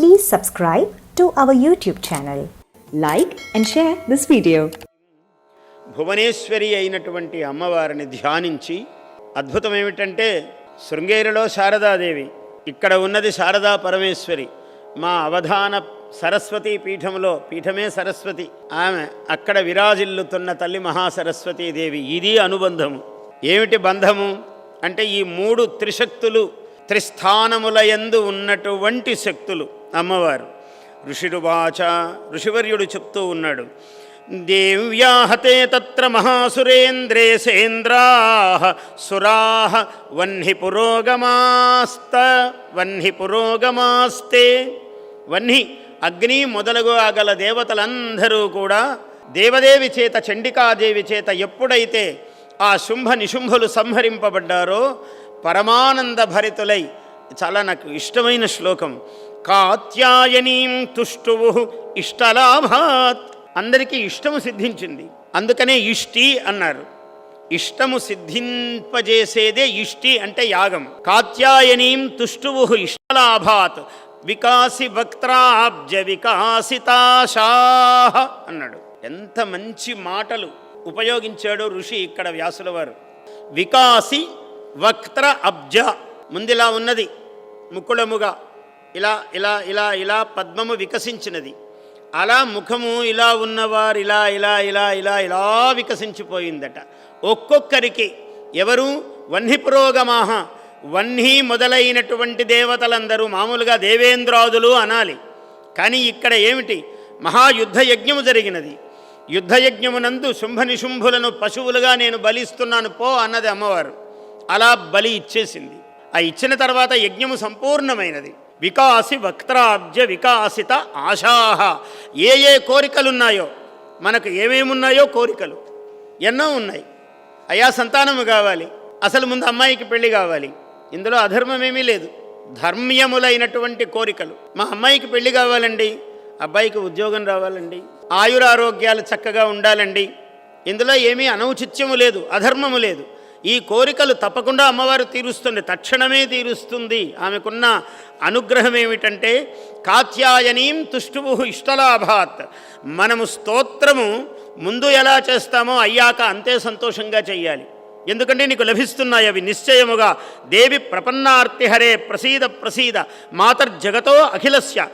Please subscribe to our YouTube channel. Like and share this video. Bhuvaneswari అయినటువంటి అమ్మవారిని ధ్యానించి అద్భుతం ఏమిటంటే శృంగేరిలో శారదాదేవి ఇక్కడ ఉన్నది శారదా పరమేశ్వరి. మా అవధాన సరస్వతి పీఠంలో పీఠమే సరస్వతి. ఆమె అక్కడ విరాజిల్లుతున్న తల్లి మహాసరస్వతీదేవి. ఇది అనుబంధము. ఏమిటి బంధము? అంటే ఈ మూడు త్రిశక్తులు త్రిస్థానముల యందు ఉన్నటువంటి శక్తులు. అమ్మవారు. ఋషిరువాచ ఋషివర్యుడు చెప్తూ ఉన్నాడు దేవ్యాహతే తత్ర మహాసురేంద్రే సేంద్రా సురా వహ్ని పురోగమాస్త వహ్ని పురోగమాస్తే. వహ్ని అగ్ని మొదలగు గల దేవతలందరూ కూడా దేవదేవి చేత చండికాదేవి చేత ఎప్పుడైతే ఆ శుంభ నిశుంభులు సంహరింపబడ్డారో పరమానంద భరితులై చాలా నాకు ఇష్టమైన శ్లోకం కాత్యాయనీం తుష్టువు ఇష్టలాభాత్. అందరికీ ఇష్టము సిద్ధించింది. అందుకనే ఇష్టి అన్నారు. ఇష్టము సిద్ధింపజేసేదే ఇష్టి అంటే యాగం. కాత్యాయనీం తుష్టువు ఇష్టలాభాత్. వికాసి వక్త్రాబ్జ వికాసితాశా అన్నాడు. ఎంత మంచి మాటలు ఉపయోగించాడో ఋషి ఇక్కడ వ్యాసుల వారు. వికాసి వక్త్ర అబ్జ. ముందిలా ఉన్నది ముకుళముగా. ఇలా ఇలా ఇలా ఇలా పద్మము వికసించినది. అలా ముఖము ఇలా ఉన్నవారు ఇలా ఇలా ఇలా ఇలా ఇలా వికసించిపోయిందట. ఒక్కొక్కరికి ఎవరు? వహ్ని పురోగమాహ వహ్ని మొదలైనటువంటి దేవతలందరూ మామూలుగా దేవేంద్రాదులు అనాలి. కానీ ఇక్కడ ఏమిటి? మహాయుద్ధ యజ్ఞము జరిగినది. యుద్ధయజ్ఞమునందు శుంభనిశుంభులను పశువులుగా నేను బలిస్తున్నాను పో అన్నది అమ్మవారు. అలా బలి ఇచ్చేసింది. ఆ ఇచ్చిన తర్వాత యజ్ఞము సంపూర్ణమైనది. వికాసి వక్త్రాబ్జ వికాసిత ఆశాహ. ఏ ఏ కోరికలున్నాయో మనకు ఏమేమున్నాయో కోరికలు ఎన్నో ఉన్నాయి. అయా సంతానము కావాలి. అసలు ముందు అమ్మాయికి పెళ్ళి కావాలి. ఇందులో అధర్మమేమీ లేదు. ధర్మ్యములైనటువంటి కోరికలు. మా అమ్మాయికి పెళ్ళి కావాలండి. అబ్బాయికి ఉద్యోగం రావాలండి. ఆయురారోగ్యాలు చక్కగా ఉండాలండి. ఇందులో ఏమీ అనౌచిత్యము లేదు అధర్మము లేదు. ఈ కోరికలు తప్పకుండా అమ్మవారు తీరుస్తుంది. తక్షణమే తీరుస్తుంది. ఆమెకున్న అనుగ్రహం ఏమిటంటే కాత్యాయనీం తుష్టువు ఇష్టలాభాత్. మనము స్తోత్రము ముందు ఎలా చేస్తామో అయ్యాక అంతే సంతోషంగా చెయ్యాలి. ఎందుకంటే నీకు లభిస్తున్నాయి అవి నిశ్చయముగా. దేవి ప్రపన్నార్తిహరే ప్రసీద ప్రసీద. మాతర్జగతో అఖిలస్య.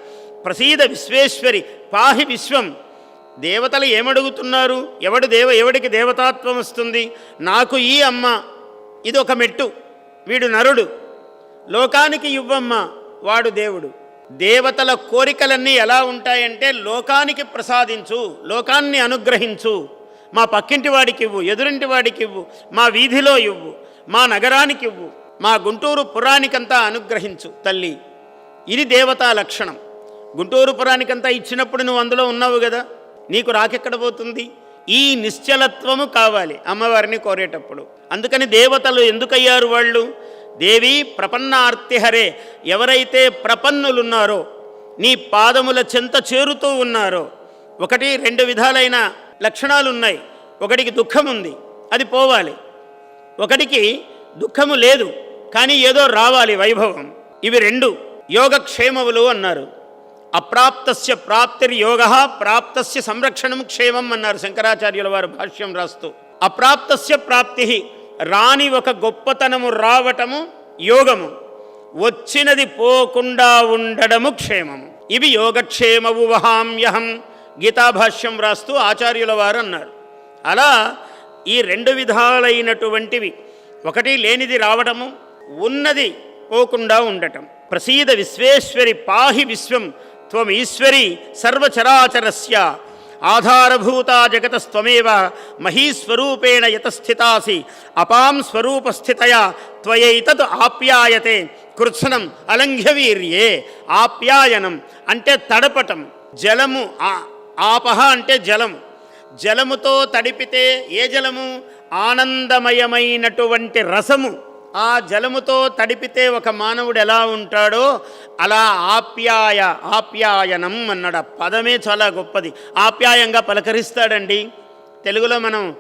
ప్రసీద విశ్వేశ్వరి. పాహి విశ్వం. దేవతలు ఏమడుగుతున్నారు? ఎవడు దేవ ఎవడికి దేవతాత్వం వస్తుంది? నాకు ఈ అమ్మ ఇది ఒక మెట్టు. వీడు నరుడు. లోకానికి ఇవ్వమ్మ వాడు దేవుడు. దేవతల కోరికలన్నీ ఎలా ఉంటాయంటే లోకానికి ప్రసాదించు లోకాన్ని అనుగ్రహించు. మా పక్కింటి వాడికి ఇవ్వు ఎదురింటి వాడికి ఇవ్వు మా వీధిలో ఇవ్వు మా నగరానికి ఇవ్వు మా గుంటూరు పురానికంతా అనుగ్రహించు తల్లి. ఇది దేవతా లక్షణం. గుంటూరు పురానికంతా ఇచ్చినప్పుడు నువ్వు అందులో ఉన్నావు కదా? నీకు రాకెక్కడ పోతుంది? ఈ నిశ్చలత్వము కావాలి అమ్మవారిని కోరేటప్పుడు. అందుకని దేవతలు ఎందుకయ్యారు వాళ్ళు? దేవి ప్రపన్నార్తిహరే ఎవరైతే ప్రపన్నులున్నారో నీ పాదముల చెంత చేరుతూ ఉన్నారో ఒకటి రెండు విధాలైన లక్షణాలు ఉన్నాయి ఒకటికి దుఃఖం ఉంది అది పోవాలి. ఒకటికి దుఃఖము లేదు కానీ ఏదో రావాలి వైభవం. ఇవి రెండు యోగక్షేమములు అన్నారు. అప్రాప్తస్య ప్రాప్తిర్యోగ ప్రాప్తస్య సంరక్షణం క్షేమం అన్నారు శంకరాచార్యుల వారు భాష్యం రాస్తూ. అప్రాప్తస్య ప్రాప్తి రాని ఒక గొప్పతనము రావటము యోగము. వచ్చినది పోకుండా ఉండడము క్షేమము. ఇవి యోగక్షేమవు వహామ్యహం గీతాభాష్యం రాస్తూ ఆచార్యుల వారు అన్నారు. అలా ఈ రెండు విధాలైనటువంటివి ఒకటి లేనిది రావడము ఉన్నది పోకుండా ఉండటం. ప్రసీద విశ్వేశ్వరి పాహి విశ్వం త్వమీశ్వరి సర్వచరాచరస్య. ఆధారభూత జగతస్త్వమేవ మహీస్వరూపేణ యతస్థితాసి. అపాం స్వరూపస్థితయా త్వయైతత్ ఆప్యాయతే. కృత్సనం అలంఘ్యవీర్యే. ఆప్యాయనం అంటే తడపటం. జలము ఆపహ అంటే జలము జలముతో తడిపితే ఏ జలము? ఆనందమయమైనటువంటి రసము. ఆ జలముతో తడిపితే ఒక మానవుడు ఎలా ఉంటాడో అలా ఆప్యాయ ఆప్యాయనం అన్నాడు. ఆ పదమే చాలా గొప్పది. ఆప్యాయంగా పలకరిస్తాడండి. తెలుగులో మనం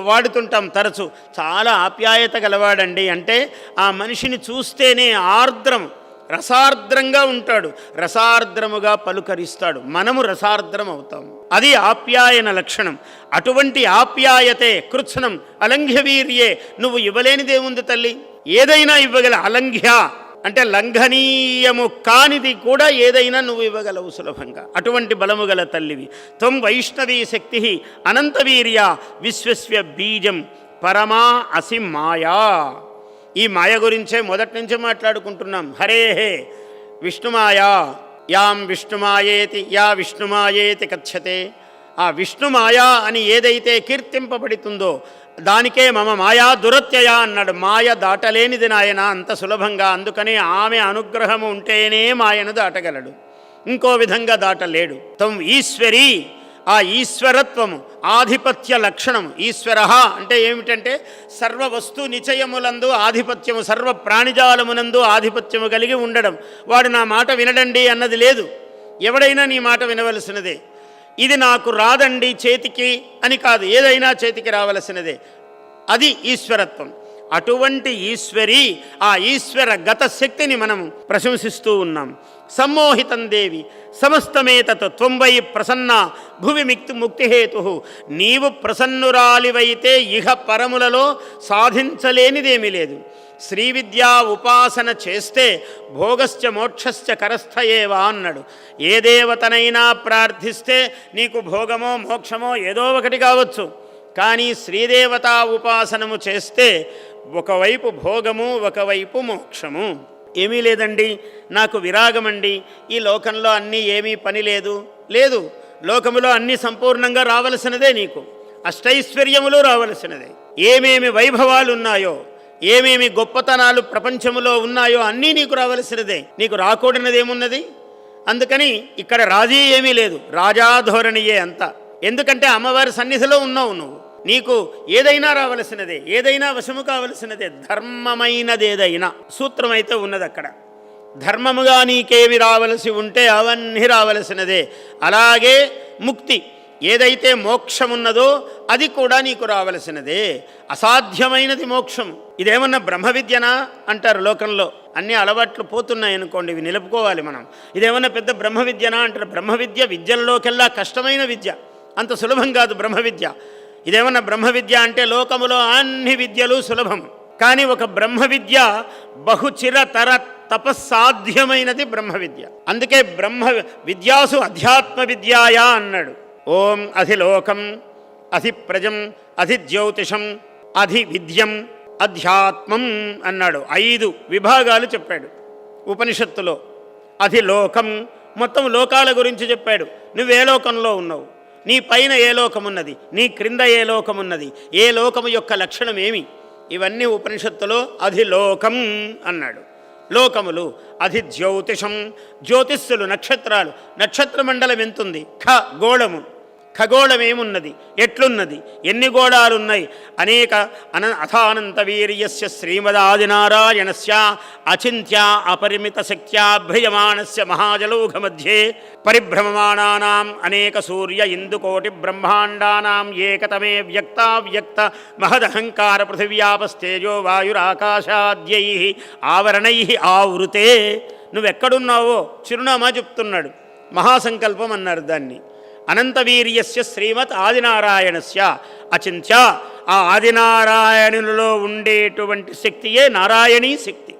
వాడుతుంటాం తరచు. చాలా ఆప్యాయత గలవాడండి. అంటే ఆ మనిషిని చూస్తేనే ఆర్ద్రం. రసార్ద్రంగా ఉంటాడు. రసార్ద్రముగా పలుకరిస్తాడు. మనము రసార్ద్రం అవుతాము. అది ఆప్యాయన లక్షణం. అటువంటి ఆప్యాయతే కృత్సనం. అలంఘ్యవీర్యే. నువ్వు ఇవ్వలేనిదేముంది తల్లి. ఏదైనా ఇవ్వగల అలంఘ్య అంటే లంఘనీయము కానిది కూడా ఏదైనా నువ్వు ఇవ్వగలవు సులభంగా. అటువంటి బలము గల తల్లివి. త్వం వైష్ణవీ శక్తి అనంతవీర్య. విశ్వస్య బీజం పరమా అసి మాయా. ఈ మాయ గురించే మొదటి నుంచి మాట్లాడుకుంటున్నాం. హరే హే. విష్ణుమాయా. యాం విష్ణుమాయేతి యా విష్ణుమాయేతి కథ్యతే. ఆ విష్ణుమాయా అని ఏదైతే కీర్తింపబడుతుందో దానికే మమ మాయా దురత్యయ అన్నాడు. మాయ దాటలేనిది నాయన అంత సులభంగా. అందుకనే ఆమె అనుగ్రహము ఉంటేనే మాయను దాటగలడు. ఇంకో విధంగా దాటలేడు. తం ఈశ్వరి ఆ ఈశ్వరత్వము ఆధిపత్య లక్షణము. ఈశ్వర అంటే ఏమిటంటే సర్వ వస్తు నిచయములందు ఆధిపత్యము సర్వ ప్రాణిజాలమునందు ఆధిపత్యము కలిగి ఉండడం. వాడు నా మాట వినడండి అన్నది లేదు. ఎవడైనా నీ మాట వినవలసినదే. ఇది నాకు రాదండి చేతికి అని కాదు ఏదైనా చేతికి రావలసినదే. అది ఈశ్వరత్వం. అటువంటి ఈశ్వరి ఆ ఈశ్వర గత శక్తిని మనం ప్రశంసిస్తూ ఉన్నాం. సమ్మోహితం దేవి. సమస్తమేతత్ త్వంబై ప్రసన్న. భువి మిక్తి ముక్తిహేతు నీవు ప్రసన్నురాలివైతే ఇహ పరములలో సాధించలేనిదేమీ లేదు. శ్రీ విద్యా ఉపాసన చేస్తే భోగశ్చ మోక్షశ్చ కరస్థయేవా అన్నాడు. ఏ దేవతనైనా ప్రార్థిస్తే నీకు భోగమో మోక్షమో ఏదో ఒకటి కావచ్చు. కానీ శ్రీదేవతా ఉపాసనము చేస్తే ఒకవైపు భోగము ఒకవైపు మోక్షము. ఏమీ లేదండి నాకు విరాగమండి. ఈ లోకంలో అన్నీ ఏమీ పని లేదు. లేదు లోకములో అన్నీ సంపూర్ణంగా రావలసినదే నీకు. అష్టైశ్వర్యములు రావలసినదే. ఏమేమి వైభవాలు ఉన్నాయో ఏమేమి గొప్పతనాలు ప్రపంచములో ఉన్నాయో అన్నీ నీకు రావలసినదే. నీకు రాకూడనిది ఏమున్నది అందుకని ఇక్కడ రాజీ ఏమీ లేదు. రాజాధోరణియే అంతా. ఎందుకంటే అమ్మవారి సన్నిధిలో ఉన్నావు నువ్వు. నీకు ఏదైనా రావలసినదే ఏదైనా వశము కావలసినదే ధర్మమైనదేదైనా సూత్రం అయితే ఉన్నది అక్కడ. ధర్మముగా నీకేవి రావలసి ఉంటే అవన్నీ రావలసినదే. అలాగే ముక్తి ఏదైతే మోక్షమున్నదో అది కూడా నీకు రావలసినదే. అసాధ్యమైనది మోక్షం ఇదేమన్నా బ్రహ్మ విద్యనా అంటారు లోకంలో? అన్ని అలవాట్లు పోతున్నాయి అనుకోండి ఇవి నిలుపుకోవాలి మనం. ఇదేమన్నా పెద్ద బ్రహ్మ విద్యనా అంటారు? బ్రహ్మ విద్య విద్యల్లోకెల్లా కష్టమైన విద్య. అంత సులభం కాదు బ్రహ్మ విద్య. ఇదేమన్నా బ్రహ్మ విద్య అంటే లోకములో అన్ని విద్యలు సులభం. కానీ ఒక బ్రహ్మ విద్య బహుచిరతర తపస్సాధ్యమైనది బ్రహ్మ విద్య అందుకే బ్రహ్మ విద్యాసు అధ్యాత్మ విద్యాయా అన్నాడు. ఓం అధిలోకం అధిప్రజం అధి విద్యం అధ్యాత్మం అన్నాడు. ఐదు విభాగాలు చెప్పాడు. ఉపనిషత్తులో అధిలోకం మొత్తం లోకాల గురించి చెప్పాడు. నువ్వే లోకంలో ఉన్నావు. నీ పైన ఏ లోకమున్నది? నీ క్రింద ఏ లోకమున్నది? ఏ లోకము యొక్క లక్షణం ఏమి ఇవన్నీ ఉపనిషత్తులో అధిలోకం అన్నాడు. లోకములు అధి జ్యోతిషం జ్యోతిస్సులు నక్షత్రాలు. నక్షత్ర మండలం ఎంతుంది? ఖ గోళము. ఖగోళం ఏమున్నది ఎట్లున్నది? ఎన్ని గోళాలున్నాయి? అనేక అన అథానంత వీర్యస్య శ్రీమదాదినారాయణస్య అచింత్య అపరిమిత శక్త్యా భ్రియమాణస్య మహాజలౌఘ మధ్యే పరిభ్రమమాణానాం అనేక సూర్య ఇందుకోటి బ్రహ్మాండానాం ఏకతమే వ్యక్తావ్యక్త మహదహంకార పృథివ్యాపస్తేజో వాయురాకాశాద్యై ఆవరణై ఆవృతే. నువ్వెక్కడున్నావో చిరునామా చెప్తున్నాడు. మహాసంకల్పం అన్నారు దాన్ని. అనంతవీర్యస్య శ్రీమత్ ఆదినారాయణస్య. అచింత్య ఆ ఆదినారాయణులలో ఉండేటువంటి శక్తియే నారాయణీ శక్తి.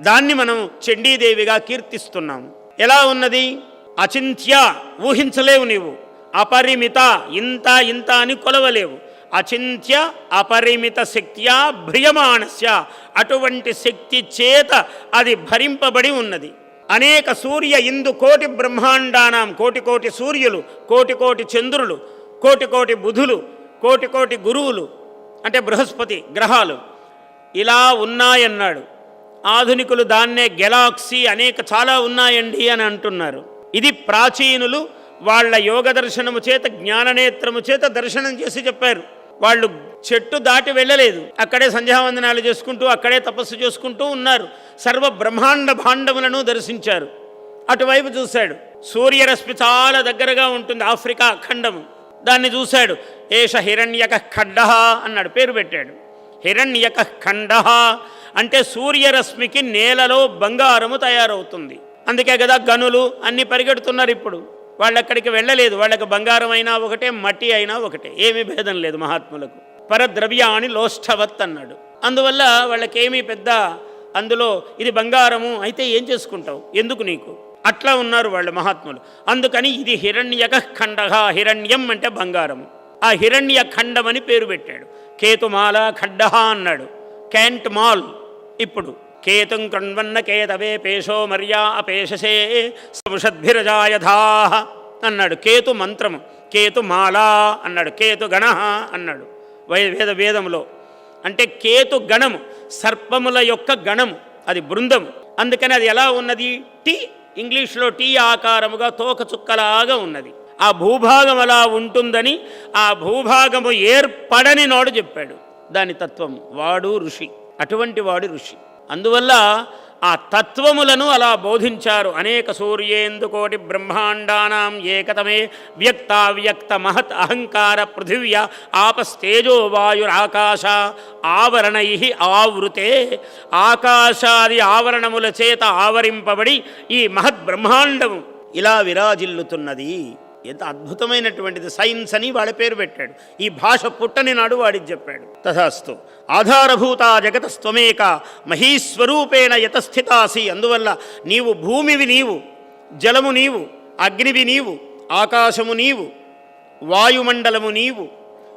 దాన్ని మనం చండీదేవిగా కీర్తిస్తున్నాము. ఎలా ఉన్నది? అచింత్య ఊహించలేవు నీవు. అపరిమిత ఇంత ఇంత అని కొలవలేవు. అచింత్య అపరిమిత శక్త్యా భ్రియమాణస్య. అటువంటి శక్తి చేత అది భరింపబడి ఉన్నది. అనేక సూర్య ఇందు కోటి బ్రహ్మాండానాం కోటి కోటి సూర్యులు కోటి కోటి చంద్రులు కోటి కోటి బుధులు కోటి కోటి గురువులు అంటే బృహస్పతి గ్రహాలు ఇలా ఉన్నాయన్నాడు. ఆధునికులు దాన్నే గెలాక్సీ అనేక చాలా ఉన్నాయండి అని అంటున్నారు. ఇది ప్రాచీనులు వాళ్ళ యోగ దర్శనము చేత జ్ఞాననేత్రము చేత దర్శనం చేసి చెప్పారు. వాళ్ళు చెట్టు దాటి వెళ్ళలేదు. అక్కడే సంధ్యావందనాలు చేసుకుంటూ అక్కడే తపస్సు చేసుకుంటూ ఉన్నారు. సర్వ బ్రహ్మాండ భాండములను దర్శించారు. అటువైపు చూశాడు. సూర్యరశ్మి చాలా దగ్గరగా ఉంటుంది ఆఫ్రికా ఖండము. దాన్ని చూశాడు. ఏష హిరణ్యక ఖండ అన్నాడు పేరు పెట్టాడు. హిరణ్యక ఖండ అంటే సూర్యరశ్మికి నేలలో బంగారము తయారవుతుంది. అందుకే కదా గనులు అన్ని పరిగెడుతున్నారు ఇప్పుడు. వాళ్ళు అక్కడికి వెళ్ళలేదు. వాళ్ళకి బంగారం అయినా ఒకటే మట్టి అయినా ఒకటే. ఏమీ భేదం లేదు మహాత్ములకు. పరద్రవ్యాన్ని లోష్ఠవత్ అన్నాడు. అందువల్ల వాళ్ళకేమీ పెద్ద అందులో ఇది బంగారము అయితే ఏం చేసుకుంటావు? ఎందుకు నీకు? అట్లా ఉన్నారు వాళ్ళ మహాత్ములు. అందుకని ఇది హిరణ్యక ఖండగ హిరణ్యం అంటే బంగారము. ఆ హిరణ్య ఖండమని పేరు పెట్టాడు. కేతుమాల ఖడ్డహ అన్నాడు. క్యాంట్ మాల్ ఇప్పుడు. కేతుం కణ్వన్న కేతవే పేషో మర్యా అపేషసే సంషద్భిరజాయధా అన్నాడు. కేతు మంత్రము. కేతు మాలా అన్నాడు. కేతు గణ అన్నాడు. వేద వేదములో. అంటే కేతు గణము సర్పముల యొక్క గణము అది బృందము. అందుకని అది ఎలా ఉన్నది? టీ ఇంగ్లీష్లో టీ ఆకారముగా తోక చుక్కలాగా ఉన్నది. ఆ భూభాగం అలా ఉంటుందని ఆ భూభాగము ఏర్పడని నోడు చెప్పాడు. దాని తత్వము వాడు ఋషి. అటువంటి వాడు ఋషి. అందువల్ల ఆ తత్వములను అలా బోధించారు. అనేక సూర్యేందుకోటి బ్రహ్మాండానాం ఏకతమే వ్యక్తావ్యక్త మహత్ అహంకార పృథివ్య ఆపస్తేజో వాయురాకాశ ఆవరణై ఆవృతే. ఆకాశాది ఆవరణముల చేత ఆవరింపబడి ఈ మహత్ బ్రహ్మాండము ఇలా విరాజిల్లుతున్నది. ఎంత అద్భుతమైనటువంటిది. సైన్స్ అని వాళ్ళ పేరు పెట్టాడు. ఈ భాష పుట్టని నాడు వాడికి చెప్పాడు. తథాస్తు ఆధారభూత జగతస్త్వమేక మహీస్వరూపేణ యతస్థితాసి. అందువల్ల నీవు భూమివి నీవు జలము నీవు అగ్నివి నీవు ఆకాశము నీవు వాయుమండలము నీవు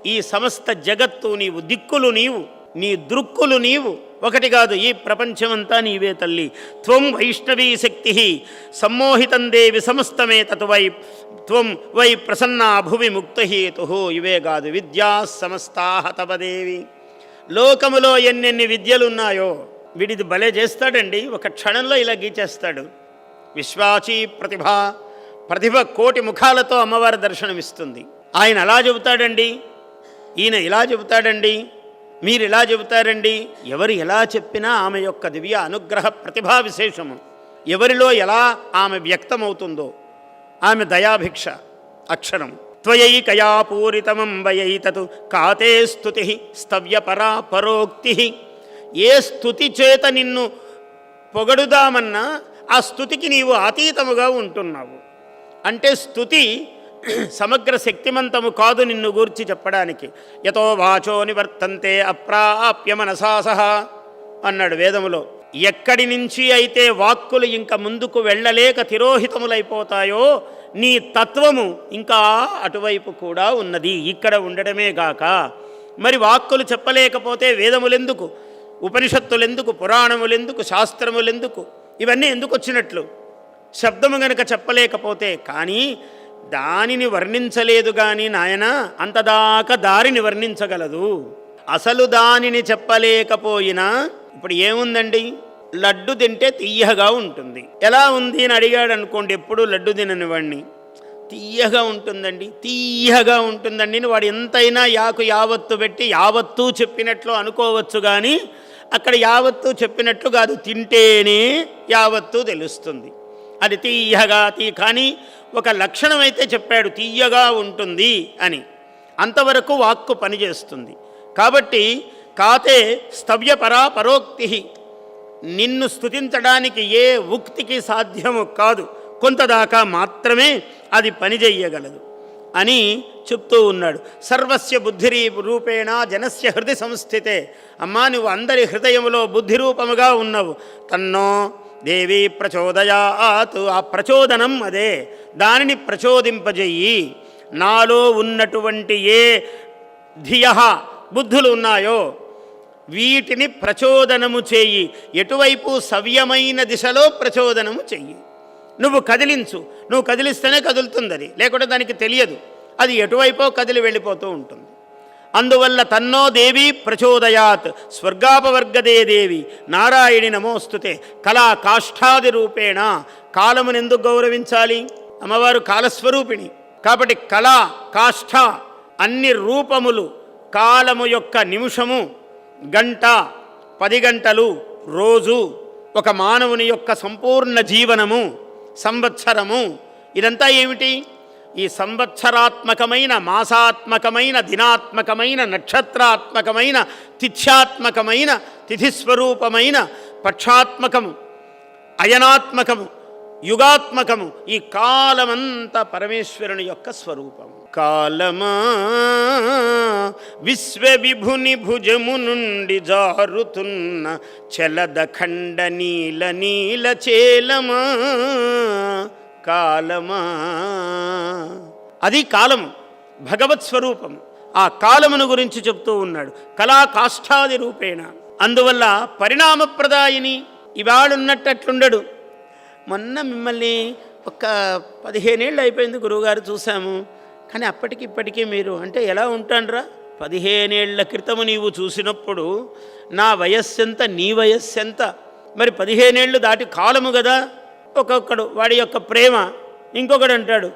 ఈ సమస్త జగత్తు నీవు దిక్కులు నీవు నీ దృక్కులు నీవు. ఒకటి కాదు ఈ ప్రపంచమంతా నీవే తల్లి. త్వం వైష్ణవీ శక్తి సమ్మోహితం దేవి సమస్తమే తత్వై త్వం వై ప్రసన్నా భువి ముక్తహేతు ఇవే కాదు విద్యా సమస్తా తవదేవి లోకములో ఎన్నెన్ని విద్యలున్నాయో వీడిది భలే చేస్తాడండి. ఒక క్షణంలో ఇలా గీచేస్తాడు. విశ్వాచీ ప్రతిభ ప్రతిభ కోటి ముఖాలతో అమ్మవారి దర్శనమిస్తుంది. ఆయన అలా చెబుతాడండి. ఈయన ఇలా చెబుతాడండి. మీరు ఇలా చెబుతారండి? ఎవరు ఎలా చెప్పినా ఆమె యొక్క దివ్య అనుగ్రహ ప్రతిభా విశేషము. ఎవరిలో ఎలా ఆమె వ్యక్తమవుతుందో. ఆమె దయాభిక్ష అక్షరం. త్వయైకయా పూరితమంబయైతతు కాతే స్థుతి స్తవ్యపరా పరోక్తి. ఏ స్థుతి చేత నిన్ను పొగడుదామన్నా ఆ స్థుతికి నీవు అతీతముగా ఉంటున్నావు. అంటే స్థుతి సమగ్ర శక్తిమంతము కాదు నిన్ను గూర్చి చెప్పడానికి. యతో వాచో నివర్తంతే అప్రాప్య నసాసహా అన్నాడు వేదములో. ఎక్కడి నుంచి అయితే వాక్కులు ఇంకా ముందుకు వెళ్ళలేక తిరోహితములైపోతాయో నీ తత్వము ఇంకా అటువైపు కూడా ఉన్నది. ఇక్కడ ఉండడమే గాక. మరి వాక్కులు చెప్పలేకపోతే వేదములెందుకు? ఉపనిషత్తులెందుకు? పురాణములెందుకు? శాస్త్రములెందుకు? ఇవన్నీ ఎందుకు వచ్చినట్లు శబ్దము గనక చెప్పలేకపోతే కానీ దానిని వర్ణించలేదు కానీ నాయన అంతదాకా దారిని వర్ణించగలదు. అసలు దానిని చెప్పలేకపోయినా ఇప్పుడు ఏముందండి? లడ్డు తింటే తీయగా ఉంటుంది. ఎలా ఉంది అని అడిగాడు అనుకోండి ఎప్పుడు లడ్డు తినని వాడిని తీయగా ఉంటుందండి తీయగా ఉంటుందండి వాడు ఎంతైనా యాకు యావత్తు పెట్టి యావత్తు చెప్పినట్లు అనుకోవచ్చు కానీ అక్కడ యావత్తు చెప్పినట్లు కాదు తింటేనే యావత్తు తెలుస్తుంది. అది తీయగా తీ కానీ ఒక లక్షణం అయితే చెప్పాడు తీయగా ఉంటుంది అని. అంతవరకు వాక్కు పనిచేస్తుంది. కాబట్టి కాతే స్తవ్యపరా పరోక్తి. నిన్ను స్తుతించడానికి ఏ ఉక్తికి సాధ్యము కాదు. కొంతదాకా మాత్రమే అది పనిచేయగలదు అని చెప్తూ ఉన్నాడు. సర్వస్య బుద్ధి రూపేణ జనస్య హృది సంస్థితే. అమ్మా నువ్వు అందరి హృదయంలో బుద్ధి రూపముగా ఉన్నావు. తన్నో దేవి ప్రచోదయాత్ ఆ ప్రచోదనం అదే. దానిని ప్రచోదింపజెయ్యి నాలో ఉన్నటువంటి ఏ ధియ బుద్ధులు ఉన్నాయో వీటిని ప్రచోదనము చేయి. ఎటువైపు సవ్యమైన దిశలో ప్రచోదనము చెయ్యి. నువ్వు కదిలించు. నువ్వు కదిలిస్తేనే కదులుతుంది అది లేకుంటే దానికి తెలియదు. అది ఎటువైపో కదిలి వెళ్ళిపోతూ ఉంటుంది. అందువల్ల తన్నో దేవి ప్రచోదయాత్. స్వర్గాపవర్గదే దేవి. నారాయణి నమోస్తుతే. కళా కాష్ఠాది రూపేణ. కాలమును ఎందుకు గౌరవించాలి. అమ్మవారు కాలస్వరూపిణి. కాబట్టి కళ కాష్ఠ అన్ని రూపములు కాలము యొక్క నిమిషము గంట పది గంటలు రోజు ఒక మానవుని యొక్క సంపూర్ణ జీవనము సంవత్సరము. ఇదంతా ఏమిటి? ఈ సంవత్సరాత్మకమైన మాసాత్మకమైన దినాత్మకమైన నక్షత్రాత్మకమైన తిథ్యాత్మకమైన తిథిస్వరూపమైన పక్షాత్మకము అయనాత్మకము యుగాత్మకము ఈ కాలమంతా పరమేశ్వరుని యొక్క స్వరూపము. కాలమా విశ్వవిభుని భుజము నుండి జారుతున్న చలద ఖండ నీల నీల చేలమా కాలమా? అది కాలము భగవత్ స్వరూపము. ఆ కాలమును గురించి చెప్తూ ఉన్నాడు. కళా కాష్టాది రూపేణ. అందువల్ల పరిణామప్రదాయిని ఇవాడున్నట్టట్లుండడు మొన్న మిమ్మల్ని ఒక పదిహేనేళ్ళు అయిపోయింది గురువుగారు చూసాము కానీ అప్పటికి ఇప్పటికీ మీరు అంటే ఎలా ఉంటాండ్రా? పదిహేనేళ్ళ క్రితము నీవు చూసినప్పుడు నా వయస్సెంత నీ వయస్సెంత? మరి పదిహేనేళ్ళు దాటి కాలము కదా ఒక్కొక్కడు వాడి యొక్క ప్రేమ ఇంకొకడు అంటాడు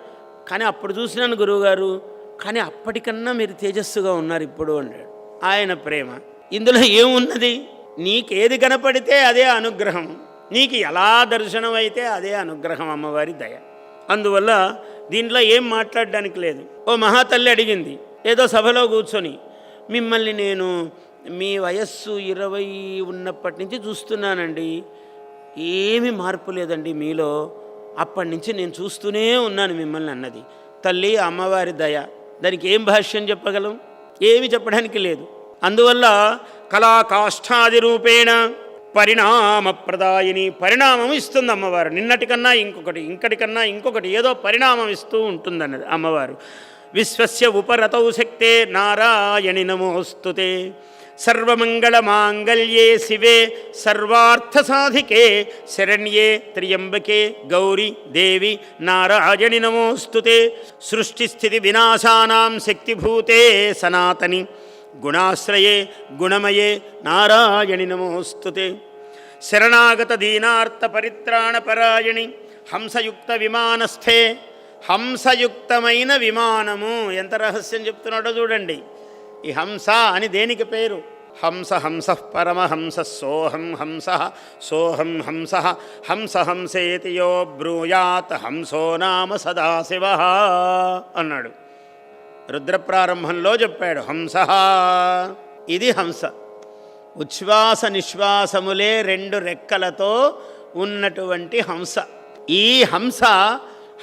కానీ అప్పుడు చూసినాను గురువుగారు కానీ అప్పటికన్నా మీరు తేజస్సుగా ఉన్నారు ఇప్పుడు అన్నాడు ఆయన ప్రేమ. ఇందులో ఏమున్నది? నీకేది కనపడితే అదే అనుగ్రహం. నీకు ఎలా దర్శనం అయితే అదే అనుగ్రహం అమ్మవారి దయ. అందువల్ల దీంట్లో ఏం మాట్లాడడానికి లేదు. ఓ మహాతల్లి అడిగింది ఏదో సభలో కూర్చొని మిమ్మల్ని నేను మీ వయస్సు ఇరవై ఉన్నప్పటి నుంచి చూస్తున్నానండి. ఏమి మార్పు లేదండి మీలో. అప్పటి నుంచి నేను చూస్తూనే ఉన్నాను మిమ్మల్ని అన్నది. తల్లి అమ్మవారి దయ దానికి ఏం భాష్యం చెప్పగలం? ఏమి చెప్పడానికి లేదు. అందువల్ల కళాకాష్ఠాది రూపేణ పరిణామప్రదాయిని పరిణామం ఇస్తుంది అమ్మవారు. నిన్నటికన్నా ఇంకొకటి ఇంకటికన్నా ఇంకొకటి ఏదో పరిణామం ఇస్తూ ఉంటుందన్నది అమ్మవారు. విశ్వస్య ఉపరతౌ శక్తే నారాయణి నమోస్తుతే. సర్వమంగళమాంగళ్యే శివే సర్వార్థసాధికే శరణ్యే త్ర్యంబకే గౌరీ దేవి నారాయణి నమోస్తుతే సృష్టిస్థితి వినాశానాం శక్తిభూతే సనాతని గుణాశ్రయే గుణమయే నారాయణి నమోస్తుతే. శరణాగత దీనార్త పరిత్రాణపరాయణి హంసయుక్త విమానస్థే హంసయుక్తమైన విమానము. ఎంత రహస్యం చెప్తున్నాడో చూడండి. ఈ హంస అని దేనికి పేరు? హంస హంస పరమహంస సోహం హంస సోహం హంస హంస హంసేతి యో బ్రూయాత్ హంసో నామ సదాశివ అన్నాడు. రుద్రప్రారంభంలో చెప్పాడు హంస ఇది హంస. ఉచ్ఛ్వాస నిశ్వాసములే రెండు రెక్కలతో ఉన్నటువంటి హంస. ఈ హంస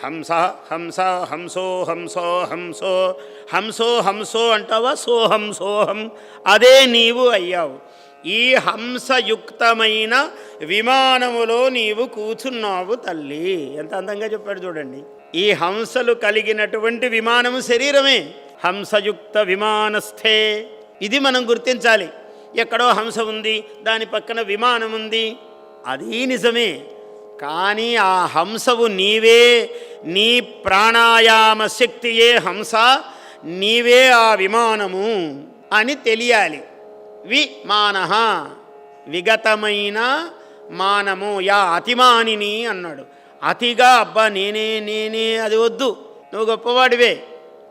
హంస హంస హంసో హంసో హంసో. హంసో హంసో అంటావా? సోహం సోహం అదే నీవు అయ్యావు. ఈ హంసయుక్తమైన విమానములో నీవు కూర్చున్నావు తల్లి. ఎంత అందంగా చెప్పాడు చూడండి. ఈ హంసలు కలిగినటువంటి విమానము శరీరమే. హంసయుక్త విమానస్థే. ఇది మనం గుర్తించాలి. ఎక్కడో హంస ఉంది దాని పక్కన విమానం ఉంది. అది నిజమే. కానీ ఆ హంసవు నీవే నీ ప్రాణాయామ శక్తియే హంస నీవే ఆ విమానము అని తెలియాలి. విమాన విగతమైన మానము యా అతిమానిని అన్నాడు. అతిగా అబ్బా నేనే నేనే అది వద్దు నువ్వు గొప్పవాడివే.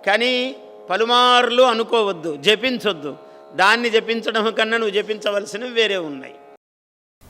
కానీ పలుమార్లు అనుకోవద్దు జపించొద్దు. దాన్ని జపించడం కన్నా నువ్వు జపించవలసినవి వేరే ఉన్నాయి.